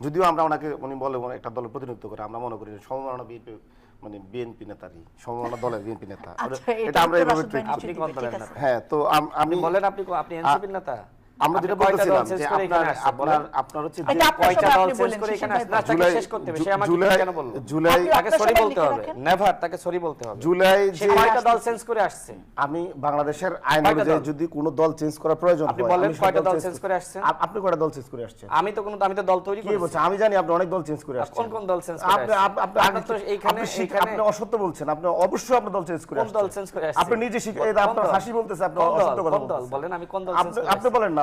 যদিও আমরা ওনাকে উনি বলে একটা দলের প্রতিনিধিত্ব করে আমরা মনে করি সমমাননা বিএনপি মানে বিএনপি নেতারই সমমাননা দলের বিএনপি নেতা। এটা আমরা এভাবে হ্যাঁ তো আমি বলেন আপনি আপনি এনসিপি নেতা? আমরা যেটা বলতেছিলাম আচ্ছা, যে আপনার আপনার আপনার হচ্ছে কয়টা দল চেঞ্জ করে এখানে তাকে শেষ করতে হবে সে আমাকে কেন বলল? জুলাই তাকে সরি বলতে হবে। নেভার তাকে সরি বলতে হবে। জুলাই যে কয়টা দল চেঞ্জ করে আসছে? আমি বাংলাদেশের আইন অনুযায়ী যদি কোনো দল চেঞ্জ করার প্রয়োজন হয় আপনি বলেন কয়টা দল চেঞ্জ করে। আসছে? আপনি কয়টা দল চেঞ্জ করে আসছেন? আমি তো কোনো আমি তো দল তৈরি করি বলছি? আমি জানি আপনি অনেক দল চেঞ্জ করে আসছেন। কোন কোন দল চেঞ্জ করে আপনি আপনি তো এইখানে আপনি অসত্য বলছেন আপনি অবশ্যই আপনি দল চেঞ্জ করে আসছেন কোন দল চেঞ্জ করে আসছেন? আপনি নিজে শিখে আপনার হাসি বলতেছে আপনি অসত্য কথা বলেন আমি কোন দল? চেঞ্জ আপনি বলেন না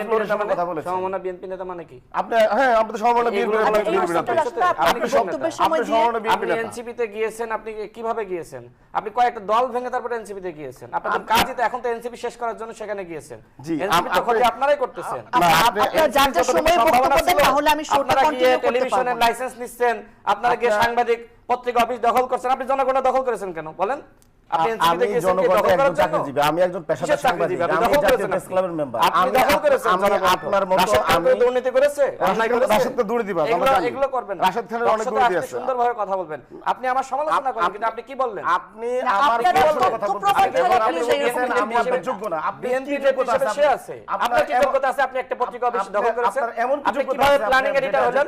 সমমনা বিএনপি নেতা মানে কি? আপনি হ্যাঁ আপনি সমমনা বিএনপি আপনি আপনি গিয়েছেন আপনি কীভাবে গিয়েছেন? আপনি কয়েকটা দল ভেঙে গিয়েছেন। আপনাদের কাজই তো এখন তো এনসিপি শেষ করার জন্য সেখানে গিয়েছেন। এনসিপি তো আপনারাই করতেছেন। আপনারা যার যার বক্তব্য দেন তাহলে আমি করতে টেলিভিশনের লাইসেন্স নিচ্ছেন আপনারা গিয়ে সাংবাদিক পত্রিকা অফিস দখল করছেন। আপনি জনগণ দখল করেছেন কেন? বলেন। আমি জনগণের একজন চাকরিজীবী আমি একজন পেশাদার সাংবাদিক আমি জাতীয় প্রেস ক্লাবের মেম্বার। আমি আমি আপনার মতো আমি দুর্নীতি করেছে? রাশেদ তো দুর্নীতি বাবা এগুলো করবেন রাশেদ খানের অনেক দুর্নীতি আছে। সুন্দরভাবে কথা বলবেন। আপনি আমার সমালোচনা করেন কিন্তু আপনি কি বললেন? আপনি আমার কথা বলছেন আমি আপনার যোগ্য না। আপনি কি যোগ্যতা আছে। আপনার কি যোগ্যতা আছে? আপনি একটা পত্রিকা অফিস দখল করেছেন? আপনার এমন যোগ্যতা আছে? আপনি কীভাবে প্ল্যানিং এডিটর হলেন?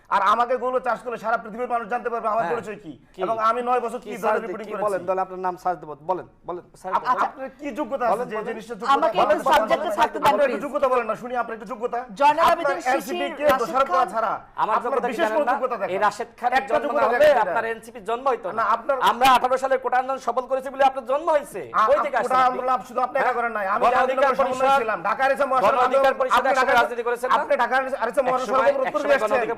আর আমাকে গুগলে চাষ করলে সারা পৃথিবীর মানুষ জানতে পারবে আমার হ্যাঁ। পরিচয় কি। এবং আমি নয় বছর কি ধরনের রিপোর্টিং করেছি? বলেন? তাহলে আপনার নাম সার্চ দেব। বলেন বলেন আপনার কি যোগ্যতা আছে যে জিনিসটা যোগ্যতা? আমাকে একটু সাবজেক্টে থাকতে দেন আপনি যোগ্যতা বলেন না শুনি আপনার একটু যোগ্যতা। জয়নাল আবেদিন শিশি দোষারোপ করা ছাড়া আমার যোগ্যতা বিশেষ কোনো যোগ্যতা থাকে এই রাশেদ খানের জন্ম না হবে আপনার এনসিপি জন্ম হইতো না আপনার আমরা 18 সালে কোটা আন্দোলন সফল করেছি বলে আপনার জন্ম হইছে ওই থেকে আসছে কোটা আন্দোলন শুধু আপনি একা হ্যাঁ? করেন নাই। আমি অধিকার পরিষদ ছিলাম। ঢাকার এসে মহাসভা আপনি ঢাকার রাজনীতি করেছেন আপনি ঢাকার এসে মহাসভা উত্তর দিয়ে আসছেন। অধিকার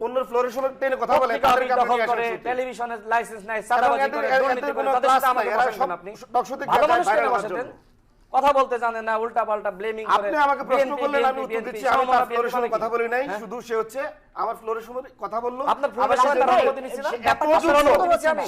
অন্যের ফ্লোরে শোনার টেনে কথা বলে করে লাইসেন্স নাই সাদাবাজি করে দুর্নীতি করে তাদের সাথে আমাকে বসাবেন আপনি। ভালো মানুষ কেন বসাতেন? কথা বলতে জানে না উল্টা পাল্টা ব্লেমিং করে আপনি আমাকে প্রশ্ন করলেন আমি উত্তর দিচ্ছি আমি তার ফ্লোরের সময় কথা বলি নাই হ্যাঁ। শুধু সে হচ্ছে আমার ফ্লোরের সময় কথা বলল আপনার ফ্লোরের সময় তার অনুমতি নিছি না। এত বছর হলো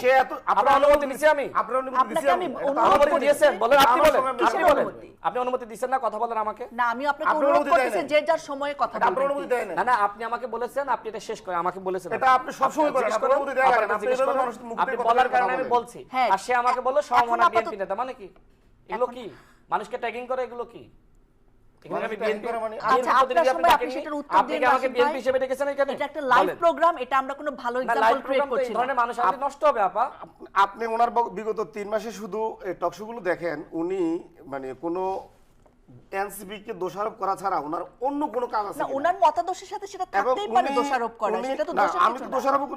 সে এত আপনার অনুমতি নিছি আমি। আপনার অনুমতি দিছি আমি। অনুমতি দিয়েছেন বলেন আপনি বলেন। আপনি বলেন। আপনি অনুমতি দিয়েছেন না কথা বলার আমাকে। না আমি আপনাকে অনুরোধ করতেছি যে যার সময়ে কথা বলবেন আপনি অনুমতি দেন না না আপনি আমাকে বলেছেন আপনি এটা শেষ করে আমাকে বলেছেন এটা আপনি সব সময় করেন আপনি অনুমতি দেন না আপনি এভাবে মানুষ মুখ দিয়ে বলার কারণে আমি বলছি। হ্যাঁ। আর সে আমাকে বলল সমমনা বিএনপি নেতা মানে কি এগুলো কি? মানুষকে ট্যাগিং করে এগুলো কি? মানে আপনি ওনার বিগত তিন মাসে শুধু টকশো দেখেন উনি মানে কে দোষারোপ করা ছাড়া ওনার অন্য কোনো কাজ আছে সাথে সেটা দোষারোপ সেটা তো আমি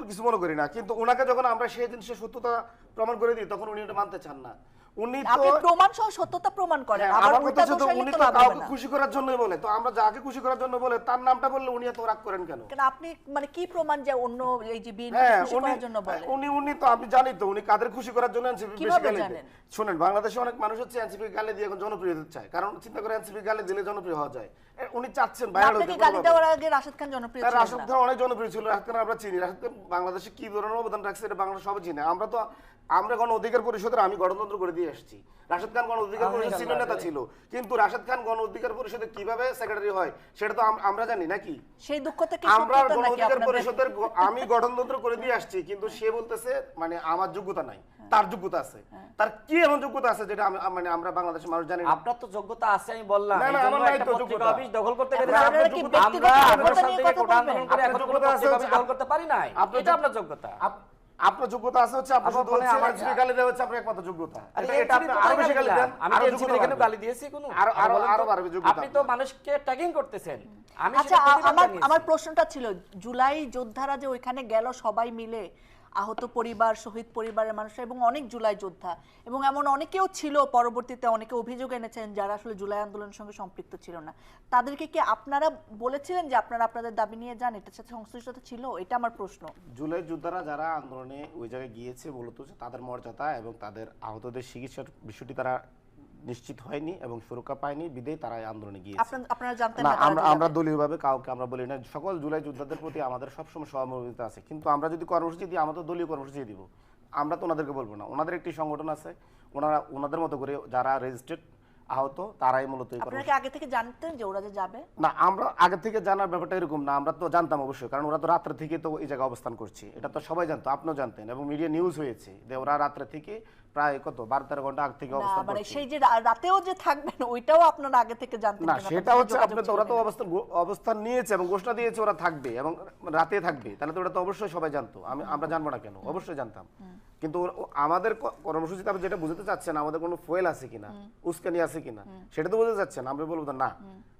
কিছু মনে করি না কিন্তু ওনাকে যখন আমরা সেই দিন সে সত্যতা প্রমাণ করে দিই তখন উনি এটা মানতে চান না। উনি আপনি প্রমাণ সহ সত্যতা প্রমাণ করেন হ্যাঁ, আবার আমার কথা উল্টা হচ্ছে দোষ তো হইলে উনি তো তো লাভ হবে কাউকে খুশি করার জন্যই বলে তো আমরা যাকে খুশি করার জন্য বলে তার নামটা বললে উনি এত রাগ করেন কেন? কেন আপনি মানে কি প্রমাণ যে অন্য এই যে বিএনপি হ্যাঁ খুশি করার জন্য বলে? উনি উনি তো আমি জানি তো উনি কাদের খুশি করার জন্য এনসিপি বেশি গালি দেয়। শুনেন বাংলাদেশে অনেক মানুষ হচ্ছে এনসিপি গালি দিয়ে এখন জনপ্রিয় হতে চায়। কারণ চিন্তা করে এনসিপি গালি দিলে জনপ্রিয় হওয়া যায়। উনি চাচ্ছেন ভাইরাল আপনাকে হতে গালি দেওয়ার আগে রাশেদ খান জনপ্রিয় তার রাশেদ খান অনেক জনপ্রিয় ছিল রাশেদ খান আমরা চিনি রাশেদ খান বাংলাদেশে কি ধরনের অবদান রাখছে এটা বাংলাদেশ সবাই চিনে। আমরা তো আমরা গণ অধিকার পরিষদের আমি গণতন্ত্র করে দিয়ে আসছি। রাশেদ খান গণ অধিকার পরিষদ সিনিয়র নেতা ছিল। কিন্তু রাশেদ খান গণ অধিকার পরিষদে কীভাবে সেক্রেটারি হয় সেটা তো আমরা জানি নাকি? সেই দুঃখ থেকে আমরা গণ অধিকার পরিষদের আমি গঠনতন্ত্র করে দিয়ে আসছি কিন্তু সে বলতেছে মানে আমার যোগ্যতা নাই হ্যাঁ। তার যোগ্যতা আছে। তার কি এমন যোগ্যতা আছে যেটা আমি মানে আমরা বাংলাদেশের মানুষ জানি আপনার তো যোগ্যতা আছে আমি বললাম। না, না, আমার নাই তো যোগ্যতা। অফিস দখল করতে আপনারা পেরেছি আপনার কি যোগ্যতা- ব্যক্তিগত আমরা নিয়ে কথা কোটা আন্দোলন করে এখন যোগ্যতা আছে দখল করতে পারি নাই। এটা আপনার যোগ্যতা। আপনার যোগ্যতা আছে হচ্ছে আপনার শুধু হচ্ছে আমার- গালি দেওয়া হচ্ছে আপনার একমাত্র যোগ্যতা। এটা- এটা আপনি আরও বেশি গালি দেন। আমি এই কি এখানে কেন গালি দিয়েছি কোনো? আরো- আরও আরো- বাড়বে যোগ্যতা আপনি তো মানুষকে ট্যাগিং করতেছেন। আমি আচ্ছা আমার আমার প্রশ্নটা ছিল জুলাই যোদ্ধারা যে ওইখানে গেল সবাই মিলে আহত পরিবার, শহীদ পরিবারের মানুষ এবং অনেক জুলাই যোদ্ধা। এবং এমন অনেকেও ছিল পরবর্তীতে, অনেকে অভিযোগ এনেছেন যারা আসলে জুলাই আন্দোলনের সঙ্গে সম্পৃক্ত ছিল না। তাদেরকে কি আপনারা বলেছিলেন যে আপনারা আপনাদের দাবি নিয়ে যান? এটার সাথে সংশ্লিষ্টতা ছিল? এটা আমার প্রশ্ন। জুলাই যোদ্ধারা যারা আন্দোলনে ওই জায়গায় গিয়েছে বলতো তাদের মর্যাদা এবং তাদের আহতদের চিকিৎসার বিষয়টি তারা নিশ্চিত হয়নি এবং সুরক্ষা পায়নি বিদেয় তারা আন্দোলনে গিয়েছে। আপনারা আপনারা জানতেন না আমরা আমরা দলীয়ভাবে কাউকে আমরা বলি না। সকল জুলাই যোদ্ধাদের প্রতি আমাদের সবসময় সহমর্মিতা আছে। কিন্তু আমরা যদি কর্মসূচি দিই আমরা তো দলীয় কর্মসূচি দিব। আমরা তো ওনাদেরকে বলব না। ওনাদের একটি সংগঠন আছে। ওনারা ওনাদের মতো করে যারা রেজিস্ট্রেড আহত তারাই মূলত আপনারা কি আগে থেকে জানতেন যে ওরা যে যাবে? না আমরা আগে থেকে জানার ব্যাপারটা এরকম না। আমরা তো জানতাম অবশ্যই কারণ ওরা তো রাত্রে থেকে তো এই জায়গায় অবস্থান করছে। এটা তো সবাই জানতো আপনিও জানতেন। এবং মিডিয়া নিউজ হয়েছে যে ওরা রাত্রে থেকে প্রায় কত? বারো তেরো ঘণ্টা আগে থেকে অবস্থান মানে সেই যে রাতেও যে থাকবেন ওইটাও আপনারা আগে থেকে জানতেন না সেটা হচ্ছে আপনি তো ওরা তো অবস্থান অবস্থান নিয়েছে এবং ঘোষণা দিয়েছে ওরা থাকবে এবং রাতে থাকবে। তাহলে তো ওটা তো অবশ্যই সবাই জানতো। আমি আমরা জানব না কেন? অবশ্যই জানতাম। কিন্তু আমাদের কর্মসূচিতে আপনি যেটা বুঝতে চাচ্ছেন আমাদের কোনো ফুয়েল আছে কিনা উস্কানি আছে কিনা সেটা তো বুঝতে চাচ্ছেন। আমরা বলব না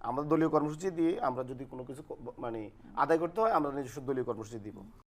আমাদের দলীয় কর্মসূচি দিয়ে আমরা যদি কোনো কিছু মানে আদায় করতে হয় আমরা নিজস্ব দলীয় কর্মসূচি দিব।